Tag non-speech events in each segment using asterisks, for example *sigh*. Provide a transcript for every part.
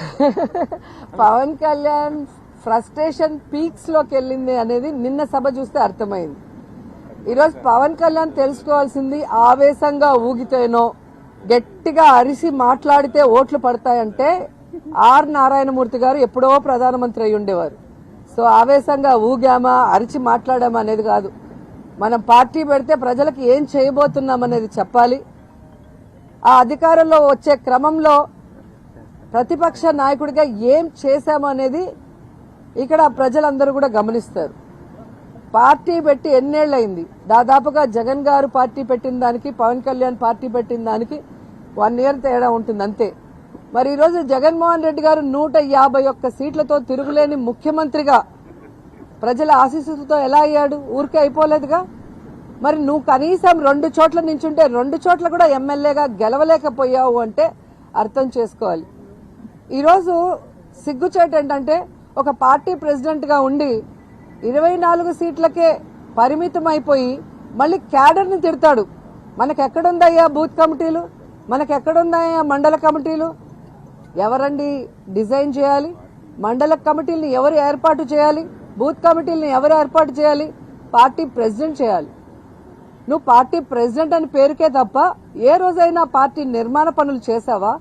*laughs* Pawan Kalyan frustration పీక్స్లోకి వెళ్ళింది అనేది నిన్న సభ చూస్తే అర్థమైంది. ఈరోజు పవన్ కళ్యాణ్ తెలుసుకోవాల్సింది ఆవేశంగా ఊగితేనో గట్టిగా అరిసి మాట్లాడితే ఓట్లు పడతాయంటే ఆర్ నారాయణమూర్తి గారు ఎప్పుడో ప్రధానమంత్రి అయి ఉండేవారు. సో ఆవేశంగా ఊగామా అరిచి మాట్లాడామా అనేది కాదు. మనం పార్టీ పెడితే ప్రజలకు ఏం చేయబోతున్నాం అనేది చెప్పాలి. ఆ అధికారంలో వచ్చే క్రమంలో ప్రతిపక్ష నాయకుడిగా ఏం చేశాము అనేది ఇక్కడ ప్రజలందరూ కూడా గమనిస్తారు. పార్టీ పెట్టి ఎన్నేళ్ళయింది దాదాపుగా జగన్ గారు పార్టీ పెట్టిన దానికి పవన్ కళ్యాణ్ పార్టీ పెట్టిన దానికి వన్ ఇయర్ తేడా ఉంటుంది అంతే. మరి ఈరోజు జగన్మోహన్ రెడ్డి గారు నూట యాభై ఒక్క సీట్లతో తిరుగులేని ముఖ్యమంత్రిగా ప్రజల ఆశీస్సులతో ఎలా అయ్యాడు? ఊరికే అయిపోలేదుగా? మరి నువ్వు కనీసం రెండు చోట్ల నించుంటే రెండు చోట్ల కూడా ఎమ్మెల్యేగా గెలవలేకపోయావు అంటే అర్థం చేసుకోవాలి. ఈరోజు సిగ్గుచేట ఏంటంటే ఒక పార్టీ ప్రెసిడెంట్గా ఉండి ఇరవై నాలుగు సీట్లకే పరిమితం అయిపోయి మళ్ళీ క్యాడర్ని తిడతాడు. మనకెక్కడుందయ్యా బూత్ కమిటీలు? మనకెక్కడుందయ్యా మండల కమిటీలు? ఎవరండి డిజైన్ చేయాలి? మండల కమిటీలను ఎవరు ఏర్పాటు చేయాలి? బూత్ కమిటీలను ఎవరు ఏర్పాటు చేయాలి? పార్టీ ప్రెసిడెంట్ చేయాలి. నువ్వు పార్టీ ప్రెసిడెంట్ అని పేరుకే తప్ప ఏ రోజైనా పార్టీ నిర్మాణ పనులు చేశావా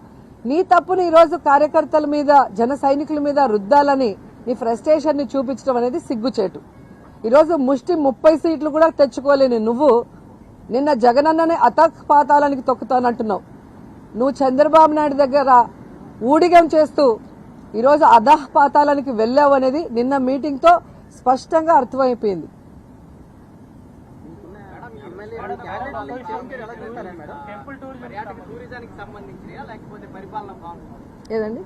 నీ తప్పుని ఈరోజు కార్యకర్తల మీద జన సైనికుల మీద రుద్దాలని నీ ఫ్రస్ట్రేషన్ని చూపించడం అనేది సిగ్గుచేటు. ఈరోజు ముష్టి ముప్పై సీట్లు కూడా తెచ్చుకోలేని నువ్వు నిన్న జగనన్ననే అతక్ పాతాలానికి తొక్కుతానంటున్నావు. నువ్వు చంద్రబాబు నాయుడు దగ్గర ఊడిగం చేస్తూ ఈరోజు అధహ పాతాలానికి వెళ్ళావు అనేది నిన్న మీటింగ్తో స్పష్టంగా అర్థమైపోయింది. టూరిజానికి సంబంధించినయా లేకపోతే పరిపాలన బాగుంటుంది ఏదండి?